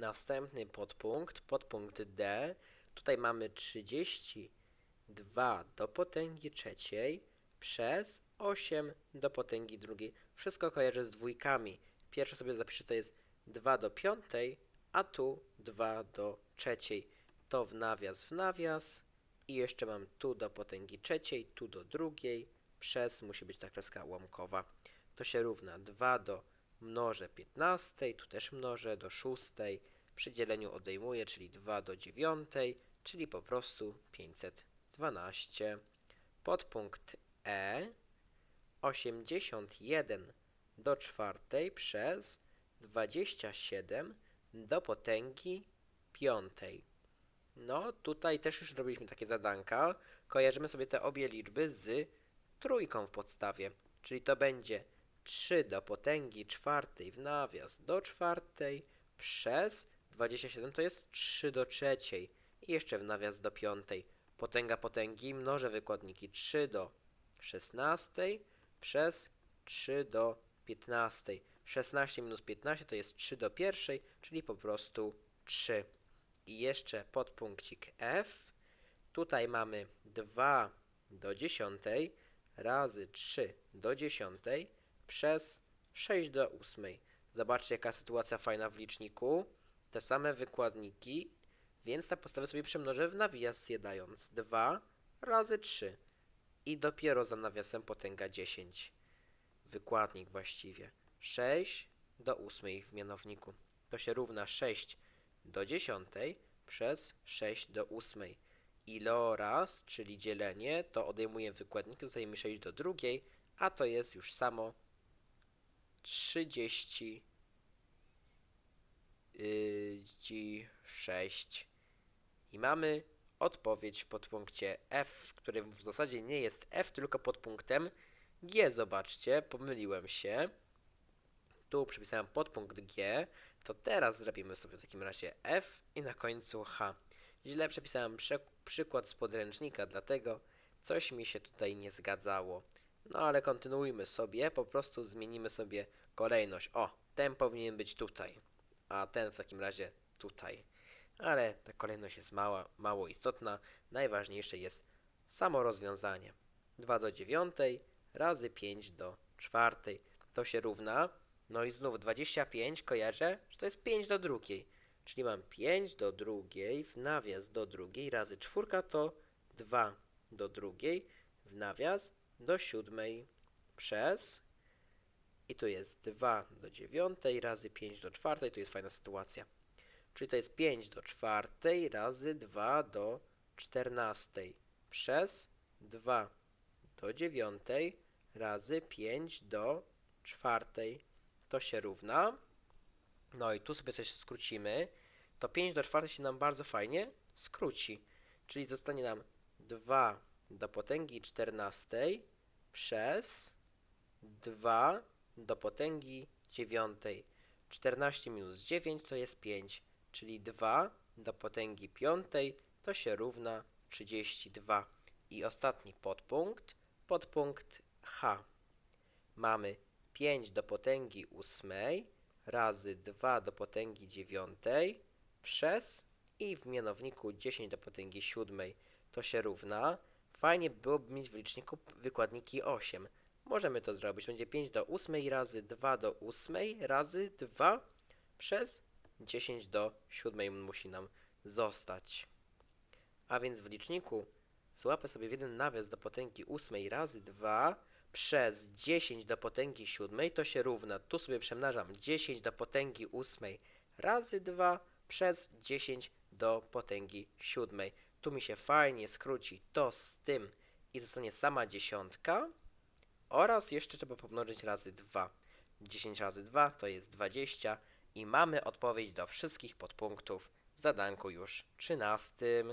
Następny podpunkt, podpunkt D. Tutaj mamy 32 do potęgi trzeciej przez 8 do potęgi drugiej. Wszystko kojarzę z dwójkami. Pierwsze sobie zapiszę to jest 2 do piątej, a tu 2 do trzeciej. To w nawias w nawias. I jeszcze mam tu do potęgi trzeciej, tu do drugiej, przez, musi być ta kreska łamkowa. To się równa 2 do mnożę 15, tu też mnożę do 6, przy dzieleniu odejmuję, czyli 2 do 9, czyli po prostu 512. Podpunkt E 81 do czwartej przez 27 do potęgi piątej. No, tutaj też już robiliśmy takie zadanka. Kojarzymy sobie te obie liczby z trójką w podstawie, czyli to będzie 3 do potęgi czwartej w nawias do czwartej przez 27 to jest 3 do trzeciej i jeszcze w nawias do piątej. Potęga potęgi mnożę wykładniki 3 do 16 przez 3 do 15. 16 minus 15 to jest 3 do pierwszej, czyli po prostu 3. I jeszcze podpunkcik F. Tutaj mamy 2 do 10 razy 3 do 10 przez 6 do 8. Zobaczcie, jaka sytuacja fajna w liczniku. Te same wykładniki, więc te podstawy sobie przemnożę w nawias zjadając. 2 razy 3 i dopiero za nawiasem potęga 10. Wykładnik właściwie. 6 do 8 w mianowniku. To się równa 6 do 10 przez 6 do 8. Iloraz, czyli dzielenie, to odejmuję wykładnik, zostaje mi 6 do drugiej, a to jest już samo 30 6. I mamy odpowiedź w podpunkcie F, który w zasadzie nie jest F, tylko podpunktem G. Zobaczcie, pomyliłem się. Tu przypisałem podpunkt G, to teraz zrobimy sobie w takim razie F i na końcu H. Źle przepisałem prze- przykład z podręcznika, dlatego coś mi się tutaj nie zgadzało. No ale kontynuujmy sobie, po prostu zmienimy sobie kolejność. O, ten powinien być tutaj, a ten w takim razie tutaj. Ale ta kolejność jest mała, mało istotna. Najważniejsze jest samo rozwiązanie. 2 do 9 razy 5 do 4. To się równa. No i znów 25 kojarzę, że to jest 5 do drugiej. Czyli mam 5 do drugiej w nawias do drugiej razy czwórka to 2 do drugiej w nawias do siódmej przez i tu jest 2 do 9 razy 5 do 4, tu jest fajna sytuacja. Czyli to jest 5 do 4 razy 2 do 14 przez 2 do 9 razy 5 do 4. To się równa. No i tu sobie coś skrócimy. To 5 do 4 się nam bardzo fajnie skróci. Czyli zostanie nam 2 do potęgi 14 przez 2 do potęgi 9. 14 minus 9 to jest 5, czyli 2 do potęgi 5 to się równa 32. I ostatni podpunkt, podpunkt H. Mamy 5 do potęgi 8 razy 2 do potęgi 9 przez i w mianowniku 10 do potęgi 7 to się równa. Fajnie byłoby mieć w liczniku wykładniki 8. Możemy to zrobić. Będzie 5 do 8 razy 2 do 8 razy 2 przez 10 do 7 musi nam zostać. A więc w liczniku złapę sobie w jeden nawias do potęgi 8 razy 2 przez 10 do potęgi 7 to się równa. Tu sobie przemnażam 10 do potęgi 8 razy 2 przez 10 do potęgi 7. Tu mi się fajnie skróci to z tym i zostanie sama dziesiątka. Oraz jeszcze trzeba pomnożyć razy 2. 10 razy 2 to jest 20 i mamy odpowiedź do wszystkich podpunktów w zadanku już 13.